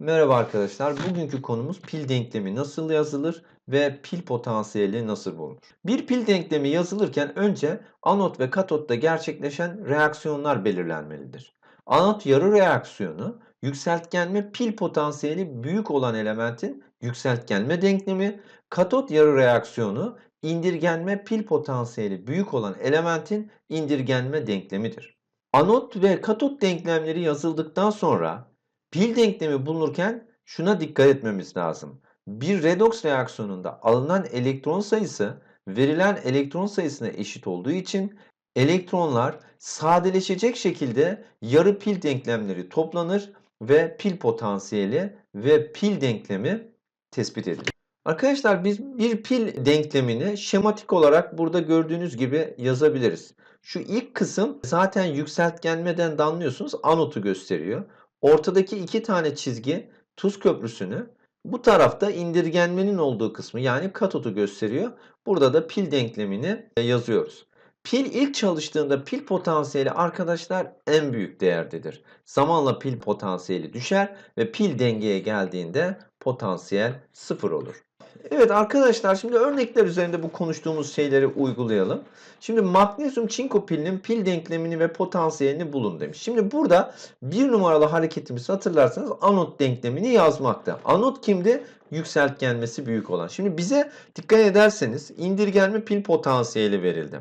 Merhaba arkadaşlar. Bugünkü konumuz pil denklemi nasıl yazılır ve pil potansiyeli nasıl bulunur? Bir pil denklemi yazılırken önce anot ve katotta gerçekleşen reaksiyonlar belirlenmelidir. Anot yarı reaksiyonu yükseltgenme pil potansiyeli büyük olan elementin yükseltgenme denklemi, katot yarı reaksiyonu indirgenme pil potansiyeli büyük olan elementin indirgenme denklemidir. Anot ve katot denklemleri yazıldıktan sonra Pil denklemi bulunurken şuna dikkat etmemiz lazım. Bir redoks reaksiyonunda alınan elektron sayısı verilen elektron sayısına eşit olduğu için elektronlar sadeleşecek şekilde yarı pil denklemleri toplanır ve pil potansiyeli ve pil denklemi tespit edilir. Arkadaşlar biz bir pil denklemini şematik olarak burada gördüğünüz gibi yazabiliriz. Şu ilk kısım zaten yükseltgenmeden de anlıyorsunuz anotu gösteriyor. Ortadaki iki tane çizgi tuz köprüsünü bu tarafta indirgenmenin olduğu kısmı yani katodu gösteriyor. Burada da pil denklemini yazıyoruz. Pil ilk çalıştığında pil potansiyeli arkadaşlar en büyük değerdedir. Zamanla pil potansiyeli düşer ve pil dengeye geldiğinde potansiyel sıfır olur. Evet arkadaşlar şimdi örnekler üzerinde bu konuştuğumuz şeyleri uygulayalım. Şimdi magnezyum çinko pilinin pil denklemini ve potansiyelini bulun demiş. Şimdi burada bir numaralı hareketimizi hatırlarsanız anot denklemini yazmakta. Anot kimdi? Yükseltgenmesi büyük olan. Şimdi bize dikkat ederseniz indirgenme pil potansiyeli verildi.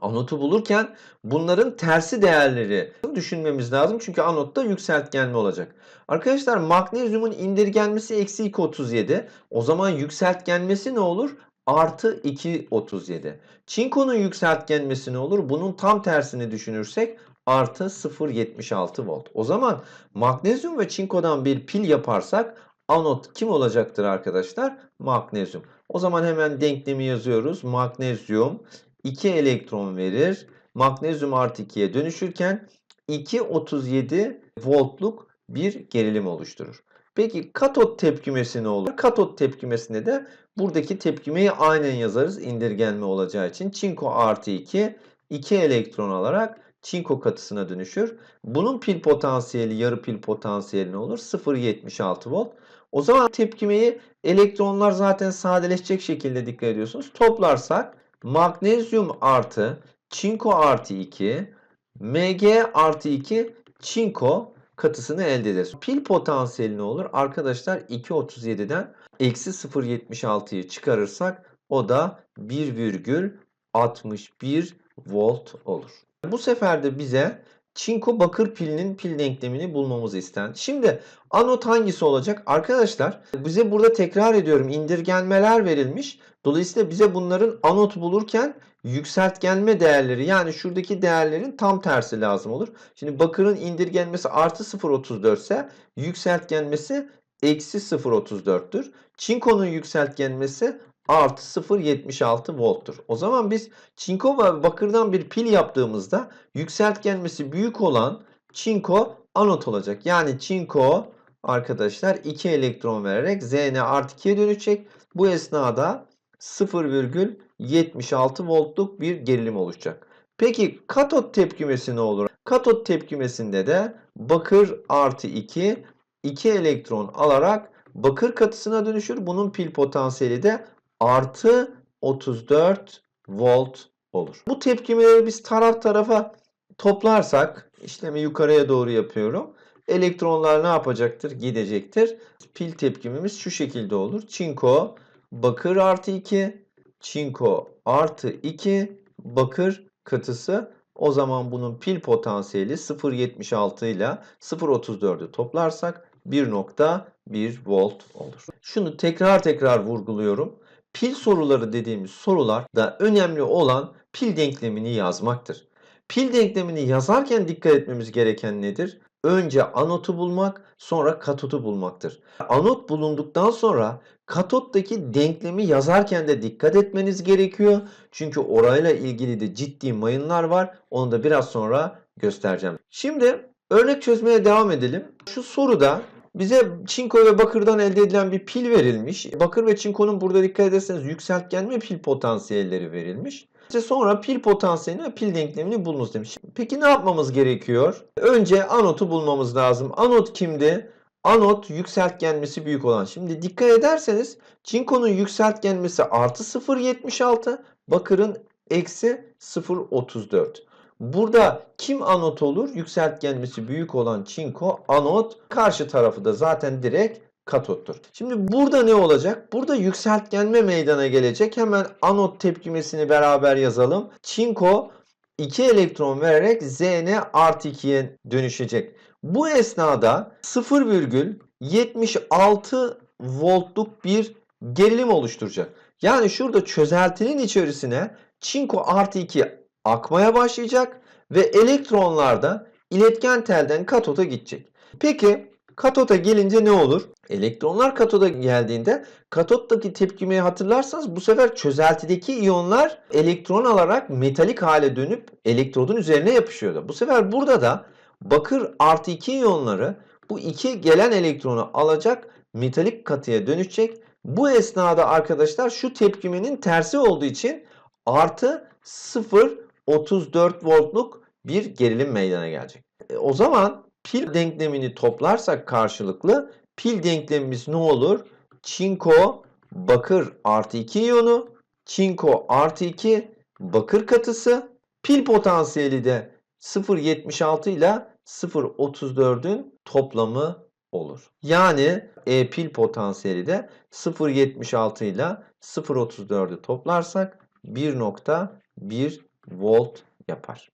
Anotu bulurken bunların tersi değerleri düşünmemiz lazım. Çünkü anotta yükseltgenme olacak. Arkadaşlar magnezyumun indirgenmesi eksi 2.37. O zaman yükseltgenmesi ne olur? Artı 2.37. Çinkonun yükseltgenmesi ne olur? Bunun tam tersini düşünürsek artı 0.76 volt. O zaman magnezyum ve çinkodan bir pil yaparsak anot kim olacaktır arkadaşlar? Magnezyum. O zaman hemen denklemi yazıyoruz. Magnezyum 2 elektron verir. Magnezyum artı 2'ye dönüşürken 2.37 voltluk bir gerilim oluşturur. Peki katot tepkimesi ne olur? Katot tepkimesinde de buradaki tepkimeyi aynen yazarız indirgenme olacağı için. Çinko artı 2 2 elektron alarak çinko katısına dönüşür. Bunun pil potansiyeli yarı pil potansiyeli ne olur? 0.76 volt. O zaman tepkimeyi elektronlar zaten sadeleşecek şekilde dikkat ediyorsunuz. Toplarsak magnezyum artı çinko artı 2 Mg artı 2 çinko katısını elde ederiz. Pil potansiyeli ne olur? Arkadaşlar 2.37'den eksi 0.76'yı çıkarırsak o da 1,61 volt olur. Bu sefer de bize çinko bakır pilinin pil denklemini bulmamızı istendi. Şimdi anot hangisi olacak? Arkadaşlar bize burada tekrar ediyorum indirgenmeler verilmiş. Dolayısıyla bize bunların anot bulurken yükseltgenme değerleri yani şuradaki değerlerin tam tersi lazım olur. Şimdi bakırın indirgenmesi artı 0.34 ise yükseltgenmesi eksi 0.34'tür. Çinkonun yükseltgenmesi artı 0.76 volttur. O zaman biz çinko ve bakırdan bir pil yaptığımızda yükseltgenmesi büyük olan çinko anot olacak. Yani çinko arkadaşlar 2 elektron vererek Zn artı 2'ye dönecek. Bu esnada 0,76 voltluk bir gerilim oluşacak. Peki katot tepkimesi ne olur? Katot tepkimesinde de bakır artı 2 2 elektron alarak bakır katısına dönüşür. Bunun pil potansiyeli de artı 34 volt olur. Bu tepkimeleri biz taraf tarafa toplarsak işlemi yukarıya doğru yapıyorum. Elektronlar ne yapacaktır? Gidecektir. Pil tepkimimiz şu şekilde olur. Çinko bakır artı 2 çinko artı 2 bakır katısı o zaman bunun pil potansiyeli 0.76 ile 0.34'ü toplarsak 1.1 volt olur. Şunu tekrar tekrar vurguluyorum. Pil soruları dediğimiz sorularda önemli olan pil denklemini yazmaktır. Pil denklemini yazarken dikkat etmemiz gereken nedir? Önce anotu bulmak, sonra katotu bulmaktır. Anot bulunduktan sonra katottaki denklemi yazarken de dikkat etmeniz gerekiyor. Çünkü orayla ilgili de ciddi mayınlar var. Onu da biraz sonra göstereceğim. Şimdi örnek çözmeye devam edelim. Şu soruda bize çinko ve bakırdan elde edilen bir pil verilmiş. Bakır ve çinkonun burada dikkat ederseniz yükseltgenme pil potansiyelleri verilmiş. İşte sonra pil potansiyelini ve pil denklemini bulunuz demiş. Peki ne yapmamız gerekiyor? Önce anotu bulmamız lazım. Anot kimdi? Anot yükseltgenmesi büyük olan. Şimdi dikkat ederseniz çinkonun yükseltgenmesi artı 0.76, bakırın eksi 0.34. Burada kim anot olur? Yükseltgenmesi büyük olan çinko anot. Karşı tarafı da zaten direkt katottur. Şimdi burada ne olacak? Burada yükseltgenme meydana gelecek. Hemen anot tepkimesini beraber yazalım. Çinko 2 elektron vererek Zn artı 2'ye dönüşecek. Bu esnada 0,76 voltluk bir gerilim oluşturacak. Yani şurada çözeltinin içerisine çinko artı 2 akmaya başlayacak ve elektronlar da iletken telden katota gidecek. Peki katota gelince ne olur? Elektronlar katoda geldiğinde katottaki tepkimeyi hatırlarsanız bu sefer çözeltideki iyonlar elektron alarak metalik hale dönüp elektrodun üzerine yapışıyordu. Bu sefer burada da bakır artı 2 iyonları bu iki gelen elektronu alacak metalik katıya dönüşecek. Bu esnada arkadaşlar şu tepkimenin tersi olduğu için artı 0.34 voltluk bir gerilim meydana gelecek. E, o zaman pil denklemini toplarsak karşılıklı pil denklemimiz ne olur? Çinko bakır artı 2 iyonu, çinko artı 2 bakır katısı, pil potansiyeli de 0.76 ile 0.34'ün toplamı olur. Yani E pil potansiyeli de 0.76 ile 0.34'ü toplarsak 1.1 volt yapar.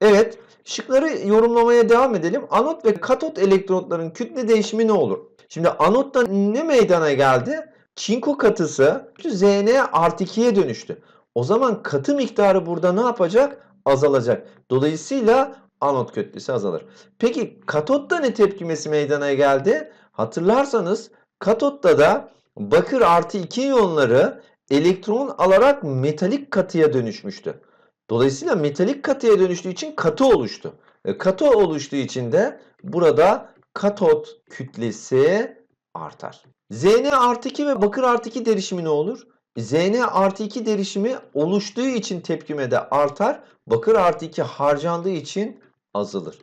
Evet, şıkları yorumlamaya devam edelim. Anot ve katot elektrotların kütle değişimi ne olur? Şimdi anotta ne meydana geldi? Çinko katısı Zn artı 2'ye dönüştü. O zaman katı miktarı burada ne yapacak? Azalacak. Dolayısıyla anot kütlesi azalır. Peki katotta ne tepkimesi meydana geldi? Hatırlarsanız katotta da bakır artı 2 iyonları elektron alarak metalik katıya dönüşmüştü. Dolayısıyla metalik katıya dönüştüğü için katı oluştu. E, katı oluştuğu için de burada katot kütlesi artar. Zn artı 2 ve bakır artı 2 derişimi ne olur? Zn artı 2 derişimi oluştuğu için tepkime de artar. Bakır artı 2 harcandığı için azalır.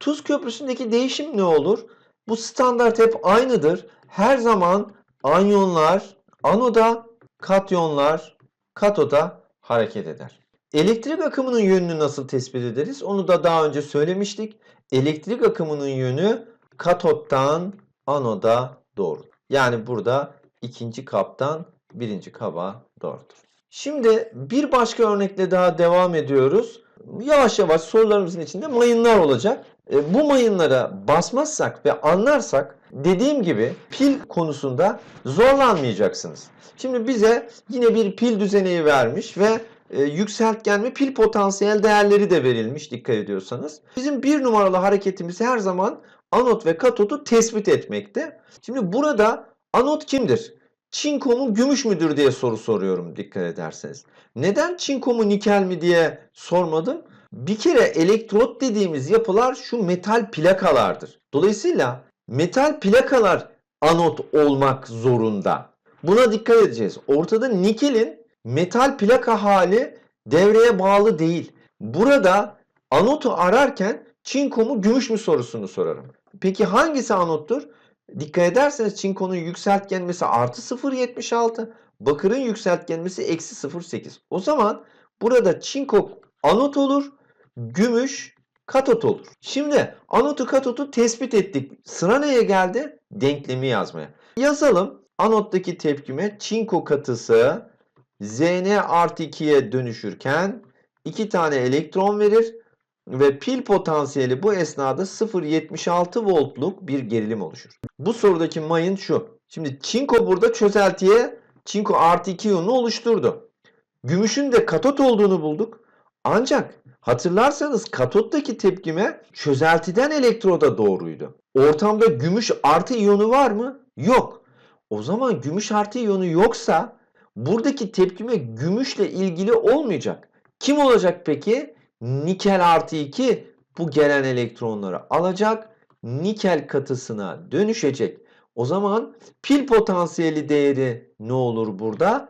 Tuz köprüsündeki değişim ne olur? Bu standart hep aynıdır. Her zaman anyonlar anoda, katyonlar katoda hareket eder. Elektrik akımının yönünü nasıl tespit ederiz? Onu da daha önce söylemiştik. Elektrik akımının yönü katottan anoda doğru. Yani burada ikinci kaptan birinci kaba doğrudur. Şimdi bir başka örnekle daha devam ediyoruz. Yavaş yavaş sorularımızın içinde mayınlar olacak. E, bu mayınlara basmazsak ve anlarsak dediğim gibi pil konusunda zorlanmayacaksınız. Şimdi bize yine bir pil düzeneği vermiş ve e, yükseltgen ve pil potansiyel değerleri de verilmiş dikkat ediyorsanız. Bizim bir numaralı hareketimiz her zaman anot ve katotu tespit etmekte. Şimdi burada anot kimdir? Çinko gümüş müdür diye soru soruyorum dikkat ederseniz. Neden çinko mu nikel mi diye sormadım. Bir kere elektrot dediğimiz yapılar şu metal plakalardır. Dolayısıyla metal plakalar anot olmak zorunda. Buna dikkat edeceğiz. Ortada nikelin metal plaka hali devreye bağlı değil. Burada anotu ararken çinko mu gümüş mü sorusunu sorarım. Peki hangisi anottur? Dikkat ederseniz çinkonun yükseltgenmesi artı 0.76, bakırın yükseltgenmesi eksi 0.8. O zaman burada çinko anot olur, gümüş katot olur. Şimdi anotu katotu tespit ettik. Sıra neye geldi? Denklemi yazmaya. Yazalım. Anottaki tepkime çinko katısı Zn artı 2'ye dönüşürken 2 tane elektron verir ve pil potansiyeli bu esnada 0.76 voltluk bir gerilim oluşur. Bu sorudaki mayın şu. Şimdi çinko burada çözeltiye çinko artı 2 iyonu oluşturdu. Gümüşün de katot olduğunu bulduk. Ancak hatırlarsanız katottaki tepkime çözeltiden elektroda doğruydu. Ortamda gümüş artı iyonu var mı? Yok. O zaman gümüş artı iyonu yoksa buradaki tepkime gümüşle ilgili olmayacak. Kim olacak peki? Nikel artı 2 bu gelen elektronları alacak. Nikel katısına dönüşecek. O zaman pil potansiyeli değeri ne olur burada?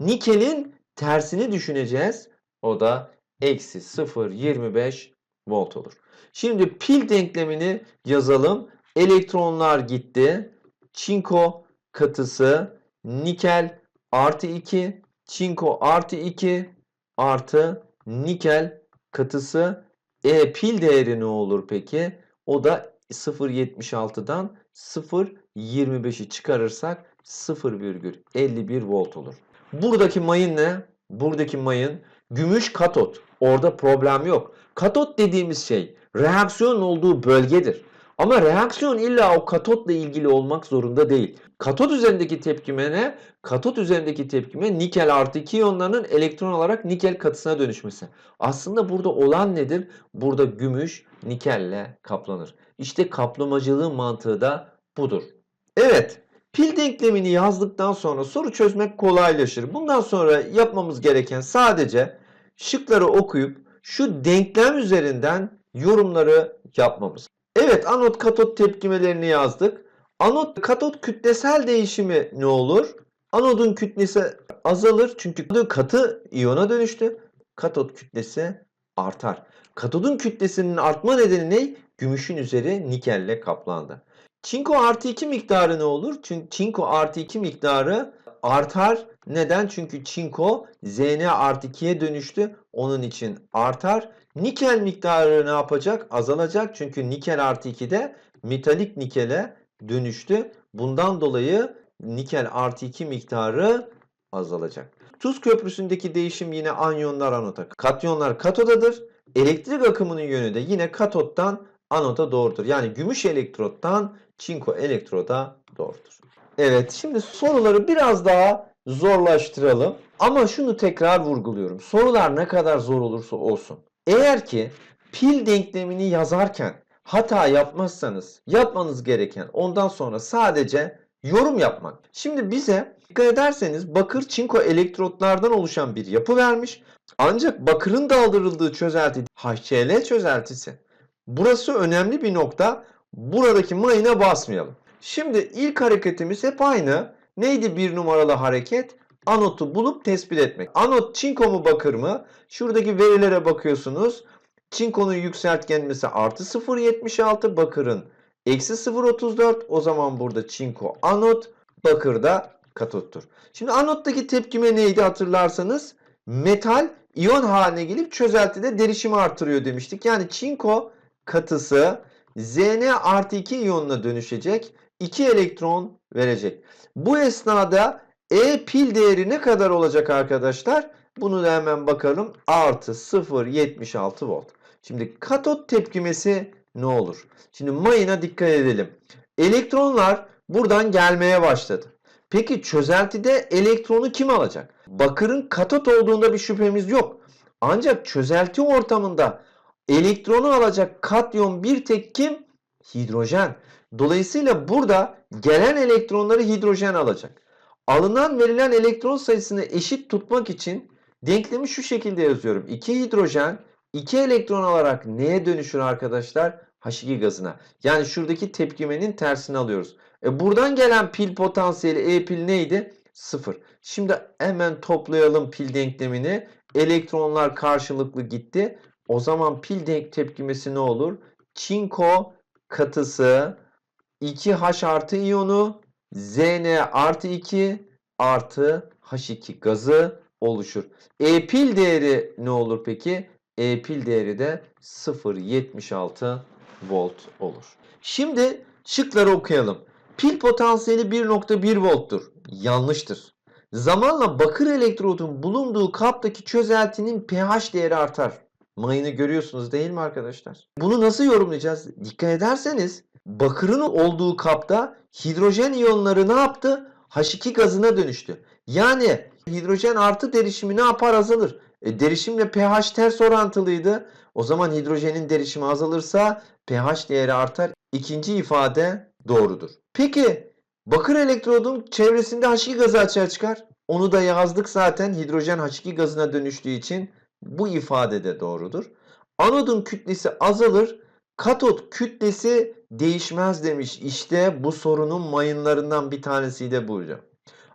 Nikelin tersini düşüneceğiz. O da eksi 0.25 volt olur. Şimdi pil denklemini yazalım. elektronlar gitti. Çinko katısı nikel artı 2, çinko artı 2 artı nikel katısı. E pil değeri ne olur peki? O da 0.76'dan 0.25'i çıkarırsak 0,51 volt olur. Buradaki mayın ne? Buradaki mayın gümüş katot. Orada problem yok. Katot dediğimiz şey reaksiyon olduğu bölgedir. Ama reaksiyon illa o katotla ilgili olmak zorunda değil. Katot üzerindeki tepkime ne? Katot üzerindeki tepkime nikel artı 2 iyonlarının elektron olarak nikel katısına dönüşmesi. Aslında burada olan nedir? Burada gümüş nikelle kaplanır. İşte kaplamacılığın mantığı da budur. Evet, pil denklemini yazdıktan sonra soru çözmek kolaylaşır. Bundan sonra yapmamız gereken sadece şıkları okuyup şu denklem üzerinden yorumları yapmamız. Evet, anot katot tepkimelerini yazdık. Anot katot kütlesel değişimi ne olur? Anodun kütlesi azalır çünkü katı iyona dönüştü. Katot kütlesi artar. Katodun kütlesinin artma nedeni ne? Gümüşün üzeri nikelle kaplandı. Çinko artı 2 miktarı ne olur? Çünkü çinko artı 2 miktarı artar. Neden? Çünkü çinko Zn artı 2'ye dönüştü. Onun için artar. Nikel miktarı ne yapacak? Azalacak. Çünkü nikel artı 2'de metalik nikele dönüştü. Bundan dolayı nikel artı 2 miktarı azalacak. Tuz köprüsündeki değişim yine anyonlar anota. Katyonlar katodadır. Elektrik akımının yönü de yine katottan anota doğrudur. Yani gümüş elektrottan çinko elektroda doğrudur. Evet şimdi soruları biraz daha zorlaştıralım. Ama şunu tekrar vurguluyorum. Sorular ne kadar zor olursa olsun. Eğer ki pil denklemini yazarken hata yapmazsanız yapmanız gereken ondan sonra sadece yorum yapmak. Şimdi bize dikkat ederseniz bakır çinko elektrotlardan oluşan bir yapı vermiş. Ancak bakırın daldırıldığı çözelti HCl çözeltisi. Burası önemli bir nokta. Buradaki mayına basmayalım. Şimdi ilk hareketimiz hep aynı. Neydi bir numaralı hareket? Anotu bulup tespit etmek. Anot çinko mu bakır mı? Şuradaki verilere bakıyorsunuz. Çinkonun yükseltgenmesi artı 0.76 bakırın eksi 0.34 o zaman burada çinko anot bakırda katottur. Şimdi anottaki tepkime neydi hatırlarsanız metal iyon haline gelip çözeltide derişimi artırıyor demiştik. Yani çinko katısı Zn artı 2 iyonuna dönüşecek. 2 elektron verecek. Bu esnada E pil değeri ne kadar olacak arkadaşlar? Bunu da hemen bakalım. Artı 0.76 volt. Şimdi katot tepkimesi ne olur? Şimdi mayına dikkat edelim. Elektronlar buradan gelmeye başladı. Peki çözeltide elektronu kim alacak? Bakırın katot olduğunda bir şüphemiz yok. Ancak çözelti ortamında elektronu alacak katyon bir tek kim? Hidrojen. Dolayısıyla burada gelen elektronları hidrojen alacak. Alınan verilen elektron sayısını eşit tutmak için denklemi şu şekilde yazıyorum. 2 hidrojen 2 elektron alarak neye dönüşür arkadaşlar? H2 gazına. Yani şuradaki tepkimenin tersini alıyoruz. E buradan gelen pil potansiyeli E pil neydi? 0. Şimdi hemen toplayalım pil denklemini. Elektronlar karşılıklı gitti. O zaman pil denk tepkimesi ne olur? Çinko katısı 2H artı iyonu Zn artı 2 artı H2 gazı oluşur. E pil değeri ne olur peki? E pil değeri de 0.76 volt olur. Şimdi şıkları okuyalım. Pil potansiyeli 1.1 volttur. Yanlıştır. Zamanla bakır elektrodun bulunduğu kaptaki çözeltinin pH değeri artar. Mayını görüyorsunuz değil mi arkadaşlar? Bunu nasıl yorumlayacağız? Dikkat ederseniz bakırın olduğu kapta hidrojen iyonları ne yaptı? H2 gazına dönüştü. Yani hidrojen artı derişimi ne yapar azalır. E, derişimle pH ters orantılıydı. O zaman hidrojenin derişimi azalırsa pH değeri artar. İkinci ifade doğrudur. Peki bakır elektrodun çevresinde H2 gazı açığa çıkar. Onu da yazdık zaten hidrojen H2 gazına dönüştüğü için bu ifade de doğrudur. Anodun kütlesi azalır. Katot kütlesi değişmez demiş. İşte bu sorunun mayınlarından bir tanesi de buydu.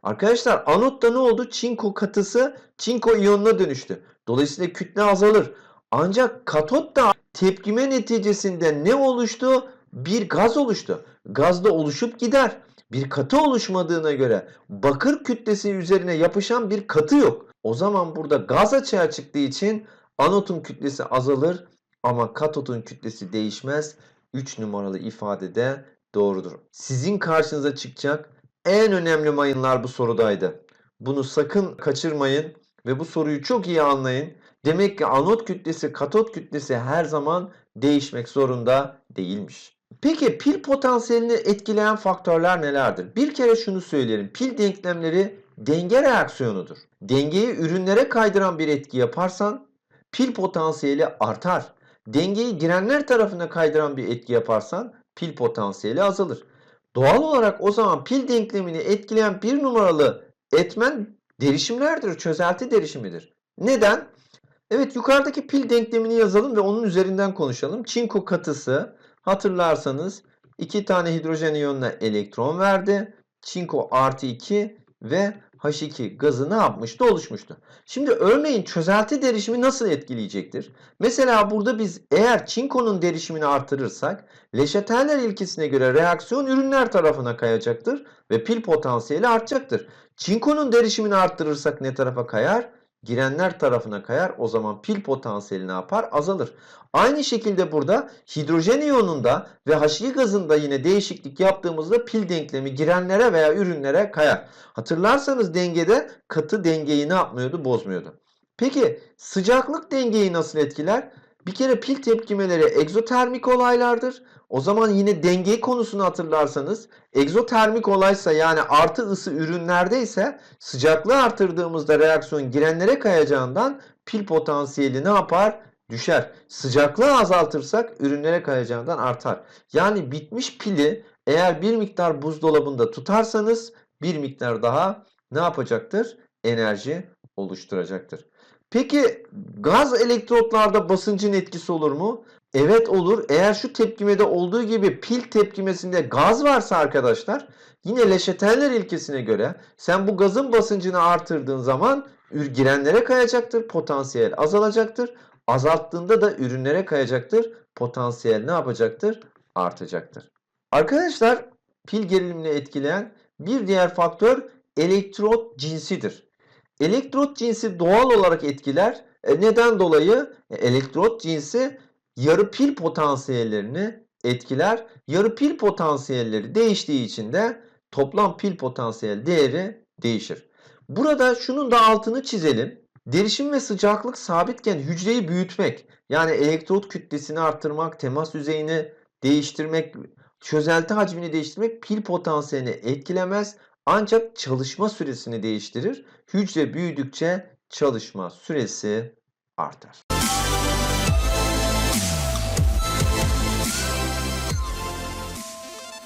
Arkadaşlar anotta ne oldu? Çinko katısı çinko iyonuna dönüştü. Dolayısıyla kütle azalır. Ancak katot da tepkime neticesinde ne oluştu? bir gaz oluştu. Gaz da oluşup gider. Bir katı oluşmadığına göre bakır kütlesi üzerine yapışan bir katı yok. O zaman burada gaz açığa çıktığı için anotun kütlesi azalır ama katotun kütlesi değişmez. 3 numaralı ifadede doğrudur. Sizin karşınıza çıkacak en önemli mayınlar bu sorudaydı. Bunu sakın kaçırmayın ve bu soruyu çok iyi anlayın. Demek ki anot kütlesi, katot kütlesi her zaman değişmek zorunda değilmiş. Peki pil potansiyelini etkileyen faktörler nelerdir? Bir kere şunu söyleyelim. Pil denklemleri denge reaksiyonudur. Dengeyi ürünlere kaydıran bir etki yaparsan pil potansiyeli artar. Dengeyi girenler tarafına kaydıran bir etki yaparsan pil potansiyeli azalır. Doğal olarak o zaman pil denklemini etkileyen bir numaralı etmen derişimlerdir, çözelti derişimidir. Neden? Evet yukarıdaki pil denklemini yazalım ve onun üzerinden konuşalım. Çinko katısı hatırlarsanız iki tane hidrojen iyonuna elektron verdi. Çinko artı 2 ve H2 gazı ne yapmıştı? Oluşmuştu. Şimdi örneğin çözelti derişimi nasıl etkileyecektir? Mesela burada biz eğer çinkonun derişimini artırırsak Leşeteller ilkesine göre reaksiyon ürünler tarafına kayacaktır ve pil potansiyeli artacaktır. Çinkonun derişimini arttırırsak ne tarafa kayar? Girenler tarafına kayar. O zaman pil potansiyeli ne yapar? Azalır. Aynı şekilde burada hidrojen iyonunda ve H2 gazında yine değişiklik yaptığımızda pil denklemi girenlere veya ürünlere kayar. Hatırlarsanız dengede katı dengeyi ne yapmıyordu? Bozmuyordu. Peki sıcaklık dengeyi nasıl etkiler? Bir kere pil tepkimeleri egzotermik olaylardır. O zaman yine denge konusunu hatırlarsanız egzotermik olaysa yani artı ısı ürünlerde ise sıcaklığı artırdığımızda reaksiyon girenlere kayacağından pil potansiyeli ne yapar? Düşer. Sıcaklığı azaltırsak ürünlere kayacağından artar. Yani bitmiş pili eğer bir miktar buzdolabında tutarsanız bir miktar daha ne yapacaktır? Enerji oluşturacaktır. Peki gaz elektrotlarda basıncın etkisi olur mu? Evet olur. Eğer şu tepkimede olduğu gibi pil tepkimesinde gaz varsa arkadaşlar yine Leşeteller ilkesine göre sen bu gazın basıncını artırdığın zaman girenlere kayacaktır. Potansiyel azalacaktır. Azalttığında da ürünlere kayacaktır. Potansiyel ne yapacaktır? Artacaktır. Arkadaşlar pil gerilimini etkileyen bir diğer faktör elektrot cinsidir. Elektrot cinsi doğal olarak etkiler. E, neden dolayı? E, elektrot cinsi yarı pil potansiyellerini etkiler. Yarı pil potansiyelleri değiştiği için de toplam pil potansiyel değeri değişir. Burada şunun da altını çizelim. Derişim ve sıcaklık sabitken hücreyi büyütmek, yani elektrot kütlesini arttırmak, temas yüzeyini değiştirmek, çözelti hacmini değiştirmek pil potansiyelini etkilemez. Ancak çalışma süresini değiştirir. Hücre büyüdükçe çalışma süresi artar.